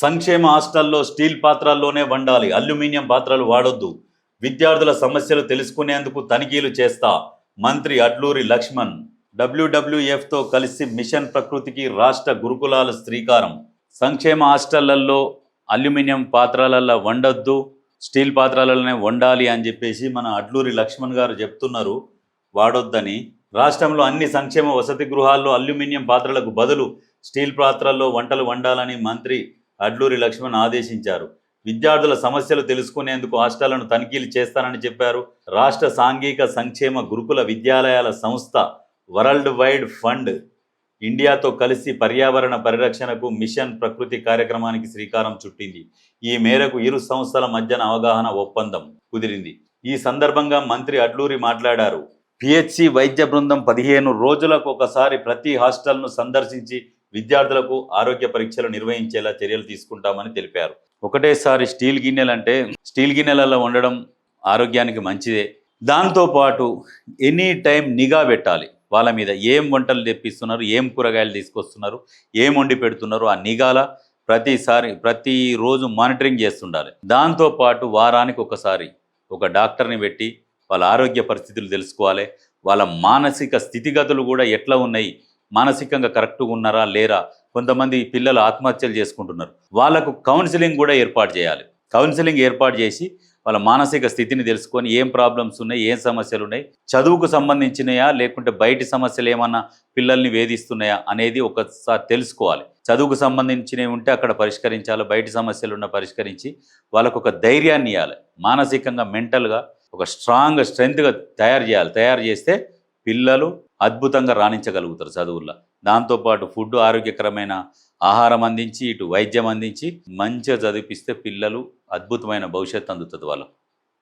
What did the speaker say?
సంక్షేమ హాస్టల్లో స్టీల్ పాత్రల్లోనే వండాలి. అల్యూమినియం పాత్రలు వాడొద్దు. విద్యార్థుల సమస్యలు తెలుసుకునేందుకు తనిఖీలు చేస్తా. మంత్రి అడ్లూరి లక్ష్మణ్ డబ్ల్యూడబ్ల్యూఎఫ్తో కలిసి మిషన్ ప్రకృతికి రాష్ట్ర గురుకులాల శ్రీకారం. సంక్షేమ హాస్టళ్ళలో అల్యూమినియం పాత్రలలో వండొద్దు. స్టీల్ పాత్రలలోనే వండాలి అని చెప్పేసి మన అడ్లూరి లక్ష్మణ్ గారు చెప్తున్నారు. వాడొద్దని. రాష్ట్రంలో అన్ని సంక్షేమ వసతి గృహాల్లో అల్యూమినియం పాత్రలకు బదులు స్టీల్ పాత్రల్లో వంటలు వండాలని మంత్రి అడ్లూరి లక్ష్మణ్ ఆదేశించారు. విద్యార్థుల సమస్యలు తెలుసుకునేందుకు హాస్టళ్ళను తనిఖీలు చేస్తానని చెప్పారు. రాష్ట్ర సాంఘిక సంక్షేమ గురుకుల విద్యాలయాల సంస్థ వరల్డ్ వైడ్ ఫండ్ ఇండియాతో కలిసి పర్యావరణ పరిరక్షణకు మిషన్ ప్రకృతి కార్యక్రమానికి శ్రీకారం చుట్టింది. ఈ మేరకు ఇరు సంస్థల మధ్యన అవగాహన ఒప్పందం కుదిరింది. ఈ సందర్భంగా మంత్రి అడ్లూరి మాట్లాడారు. పిహెచ్సి వైద్య బృందం పదిహేను రోజులకు ఒకసారి ప్రతి హాస్టల్ను సందర్శించి విద్యార్థులకు ఆరోగ్య పరీక్షలు నిర్వహించేలా చర్యలు తీసుకుంటామని తెలిపారు. ఒకటేసారి స్టీల్ గిన్నెలు అంటే స్టీల్ గిన్నెలలో ఉండడం ఆరోగ్యానికి మంచిదే. దాంతోపాటు ఎనీ టైం నిఘా పెట్టాలి. వాళ్ళ మీద ఏం వంటలు తెప్పిస్తున్నారు ఏం కూరగాయలు తీసుకొస్తున్నారు ఏం వండి పెడుతున్నారు ఆ నిఘాల ప్రతిసారి ప్రతిరోజు మానిటరింగ్ చేస్తుండాలి. దాంతోపాటు వారానికి ఒకసారి ఒక డాక్టర్ని పెట్టి వాళ్ళ ఆరోగ్య పరిస్థితులు తెలుసుకోవాలి. వాళ్ళ మానసిక స్థితిగతులు కూడా ఎట్లా ఉన్నాయి మానసికంగా కరెక్ట్గా ఉన్నారా లేరా? కొంతమంది పిల్లలు ఆత్మహత్యలు చేసుకుంటున్నారు. వాళ్ళకు కౌన్సిలింగ్ కూడా ఏర్పాటు చేయాలి. కౌన్సిలింగ్ ఏర్పాటు చేసి వాళ్ళ మానసిక స్థితిని తెలుసుకొని ఏం ప్రాబ్లమ్స్ ఉన్నాయి ఏం సమస్యలు ఉన్నాయి చదువుకు సంబంధించినయా లేకుంటే బయటి సమస్యలు ఏమన్నా పిల్లల్ని వేధిస్తున్నాయా అనేది ఒకసారి తెలుసుకోవాలి. చదువుకు సంబంధించినవి ఉంటే అక్కడ పరిష్కరించాలి బయటి సమస్యలు ఉన్న పరిష్కరించి వాళ్ళకు ఒక ధైర్యాన్ని ఇవ్వాలి మానసికంగా మెంటల్గా ఒక స్ట్రాంగ్ స్ట్రెంగ్త్గా తయారు చేయాలి. తయారు చేస్తే పిల్లలు అద్భుతంగా రాణించగలుగుతారు చదువుల్లో. దాంతోపాటు ఫుడ్ ఆరోగ్యకరమైన ఆహారం అందించి ఇటు వైద్యం అందించి మంచిగా చదివిపిస్తే పిల్లలు అద్భుతమైన భవిష్యత్తు అందుతుంది వాళ్ళకు.